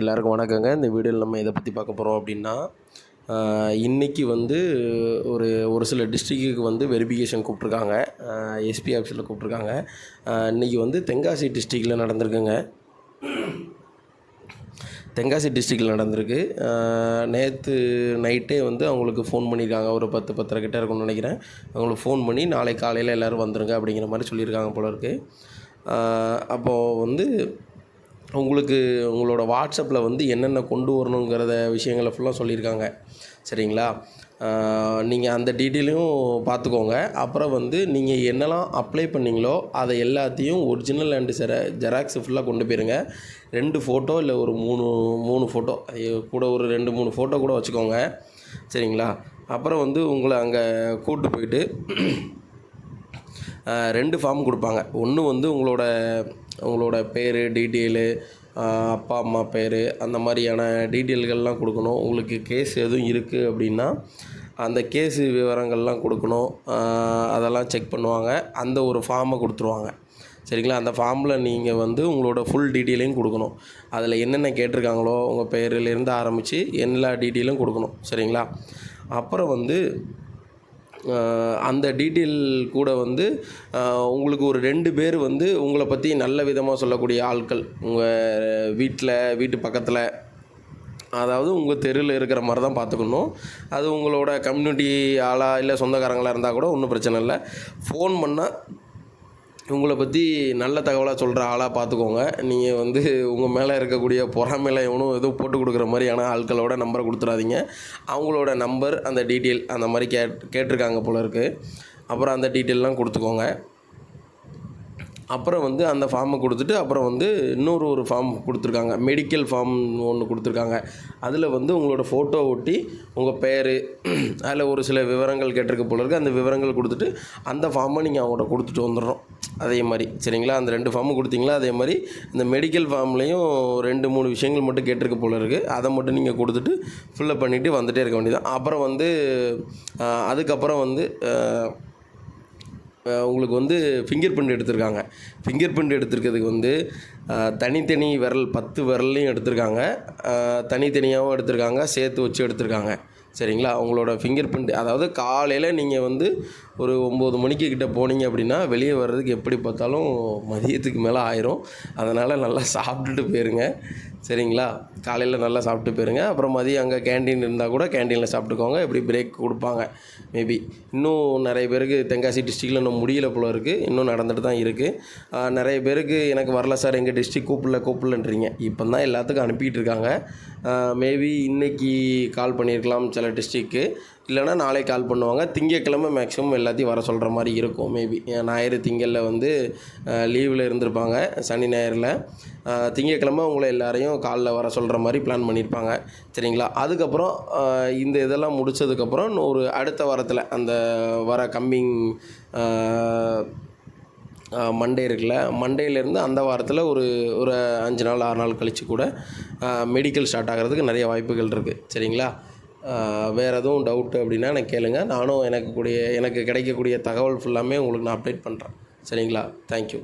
எல்லாருக்கும் வணக்கங்க. இந்த வீடியோவில் நம்ம எதை பற்றி பார்க்க போகிறோம் அப்படின்னா இன்றைக்கி வந்து ஒரு ஒரு சில டிஸ்ட்ரிக்ட்டுக்கு வந்து வெரிஃபிகேஷன் கூப்பிட்ருக்காங்க எஸ்பி ஆஃபீஸில் கூப்பிட்ருக்காங்க இன்றைக்கி வந்து தென்காசி டிஸ்ட்ரிக்டில் நடந்திருக்குங்க. தென்காசி டிஸ்ட்ரிக்டில் நடந்திருக்கு. நேற்று நைட்டே வந்து அவங்களுக்கு ஃபோன் பண்ணியிருக்காங்க. ஒரு பத்து பத்தரை கிட்டே இருக்கும்னு நினைக்கிறேன். அவங்களுக்கு ஃபோன் பண்ணி நாளை காலையில் எல்லோரும் வந்துருங்க அப்படிங்கிற மாதிரி சொல்லியிருக்காங்க போல இருக்குது அப்போது வந்து உங்களுக்கு உங்களோட வாட்ஸ்அப்பில் வந்து என்னென்ன கொண்டு வரணுங்கிறத விஷயங்களை ஃபுல்லாக சொல்லியிருக்காங்க. சரிங்களா? நீங்கள் அந்த டீட்டெயிலையும் பார்த்துக்கோங்க. அப்புறம் வந்து நீங்கள் என்னெல்லாம் அப்ளை பண்ணீங்களோ அதை எல்லாத்தையும் ஒரிஜினல் அண்டு செர ஜெராக்ஸ் ஃபுல்லாக கொண்டு போயிருங்க. ரெண்டு ஃபோட்டோ இல்லை ஒரு மூணு மூணு ஃபோட்டோ கூட ஒரு ரெண்டு மூணு ஃபோட்டோ கூட வச்சுக்கோங்க. சரிங்களா? அப்புறம் வந்து உங்களை அங்கே கூப்பிட்டு போயிட்டு ரெண்டு ஃபார்ம் கொடுப்பாங்க. ஒன்று வந்து உங்களோட உங்களோட பேர் டீட்டெயிலு அப்பா அம்மா பேர் அந்த மாதிரியான டீட்டெயில்கள்லாம் கொடுக்கணும். உங்களுக்கு கேஸ் எதுவும் இருக்குது அப்படின்னா அந்த கேஸு விவரங்கள்லாம் கொடுக்கணும். அதெல்லாம் செக் பண்ணுவாங்க. அந்த ஒரு ஃபார்மை கொடுத்துருவாங்க. சரிங்களா? அந்த ஃபார்மில் நீங்கள் வந்து உங்களோட ஃபுல் டீட்டெயிலையும் கொடுக்கணும். அதில் என்னென்ன கேட்டிருக்காங்களோ உங்கள் பேரிலேருந்து ஆரம்பித்து எல்லா டீட்டெயிலும் கொடுக்கணும். சரிங்களா? அப்புறம் வந்து அந்த டீட்டெயில் கூட வந்து உங்களுக்கு ஒரு ரெண்டு பேர் வந்து உங்களை பற்றி நல்ல விதமாக சொல்லக்கூடிய ஆட்கள். உங்கள் வீட்டில் வீட்டு பக்கத்தில். அதாவது உங்கள் தெருவில் இருக்கிற மாதிரி தான் பார்த்துக்கணும். அது உங்களோட கம்யூனிட்டி ஆளாக இல்லை சொந்தக்காரங்களாக இருந்தால் கூட ஒன்றும் பிரச்சனை இல்லை. ஃபோன் பண்ணால் உங்களை பற்றி நல்ல தகவலாக சொல்கிற ஆளாக பார்த்துக்கோங்க நீங்கள் வந்து உங்கள் மேலே இருக்கக்கூடிய பொறாமையில் எவனும் எதுவும் போட்டு கொடுக்குற மாதிரியான ஆட்களோட நம்பரை கொடுத்துடாதீங்க அவங்களோட நம்பர் அந்த டீட்டெயில் அந்த மாதிரி கேட் கேட்டிருக்காங்க போல இருக்குது அப்புறம் அந்த டீட்டெயிலெலாம் கொடுத்துக்கோங்க. அப்புறம் வந்து அந்த ஃபார்மை கொடுத்துட்டு அப்புறம் வந்து இன்னொரு ஒரு ஃபார்ம் கொடுத்துருக்காங்க. மெடிக்கல் ஃபார்ம் ஒன்று கொடுத்துருக்காங்க. அதில் வந்து உங்களோட ஃபோட்டோ ஒட்டி உங்கள் பேர் அதில் ஒரு சில விவரங்கள் கேட்டிருக்க போல இருக்குது அந்த விவரங்கள் கொடுத்துட்டு அந்த ஃபார்மை நீங்கள் அவங்கள்ட்ட கொடுத்துட்டு வந்துடுறோம். அதே மாதிரி சரிங்களா? அந்த ரெண்டு ஃபார்மு கொடுத்தீங்களா? அதே மாதிரி இந்த மெடிக்கல் ஃபார்ம்லேயும் ரெண்டு மூணு விஷயங்கள் மட்டும் கேட்டிருக்க போல இருக்குது அதை மட்டும் நீங்கள் கொடுத்துட்டு ஃபில்லப் பண்ணிவிட்டு வந்துகிட்டே இருக்க வேண்டியதான் அப்புறம் வந்து அதுக்கப்புறம் வந்து உங்களுக்கு வந்து ஃபிங்கர் பிரிண்ட் எடுத்திருக்காங்க. ஃபிங்கர் பிரிண்ட் எடுத்திருக்கிறதுக்கு வந்து தனித்தனி விரல் பத்து விரல்லையும் எடுத்திருக்காங்க. தனித்தனியாகவும் எடுத்திருக்காங்க. சேர்த்து வச்சு எடுத்திருக்காங்க. சரிங்களா? அவங்களோட ஃபிங்கர் பிரிண்ட் அதாவது காலையில் நீங்கள் வந்து ஒரு ஒம்பது மணிக்கு கிட்டே போனீங்க அப்படின்னா வெளியே வர்றதுக்கு எப்படி பார்த்தாலும் மதியத்துக்கு மேலே ஆயிரும். அதனால் நல்லா சாப்பிட்டுட்டு போயிருங்க. சரிங்களா? காலையில் நல்லா சாப்பிட்டு போயிருங்க. அப்புறம் மதியம் அங்கே கேன்டீன் இருந்தால் கூட கேன்டீனில் சாப்பிட்டுக்கோங்க. எப்படி பிரேக் கொடுப்பாங்க? மேபி இன்னும் நிறைய பேருக்கு தென்காசி டிஸ்ட்ரிக்டில் இன்னும் முடியல போல இருக்குது இன்னும் நடந்துட்டு தான் இருக்குது நிறைய பேருக்கு எனக்கு வரல சார். எங்கள் டிஸ்ட்ரிக் கூப்பிடல கூப்பிடலன்றீங்க. இப்போ தான் எல்லாத்துக்கும் அனுப்பிகிட்டு இருக்காங்க. மேபி இன்றைக்கி கால் பண்ணியிருக்கலாம் சில டிஸ்ட்ரிக்கு இல்லைனா நாளைக்கு கால் பண்ணுவாங்க. திங்கக்கிழமை மேக்ஸிமம் எல்லாத்தையும் வர சொல்கிற மாதிரி இருக்கும் மேபி ஞாயிறு திங்களில் வந்து லீவில் இருந்திருப்பாங்க சனி ஞாயிறில். திங்கக்கிழமை உங்களை எல்லாரையும் காலில் வர சொல்கிற மாதிரி பிளான் பண்ணியிருப்பாங்க சரிங்களா? அதுக்கப்புறம் இந்த இதெல்லாம் முடித்ததுக்கப்புறம் ஒரு அடுத்த வாரத்தில் அந்த வர கம்மிங் மண்டே இருக்குல்ல மண்டேலேருந்து அந்த வாரத்தில் ஒரு ஒரு அஞ்சு நாள் ஆறு நாள் கழித்து கூட மெடிக்கல் ஸ்டார்ட் ஆகிறதுக்கு நிறைய வாய்ப்புகள் இருக்குது சரிங்களா? வேறு எதுவும் டவுட்டு அப்படின்னா எனக்கு கேளுங்கள் நானும் எனக்கு கூடிய எனக்கு கிடைக்கக்கூடிய தகவல் ஃபுல்லாமே உங்களுக்கு நான் அப்டேட் பண்ணுறேன் சரிங்களா? தேங்க்யூ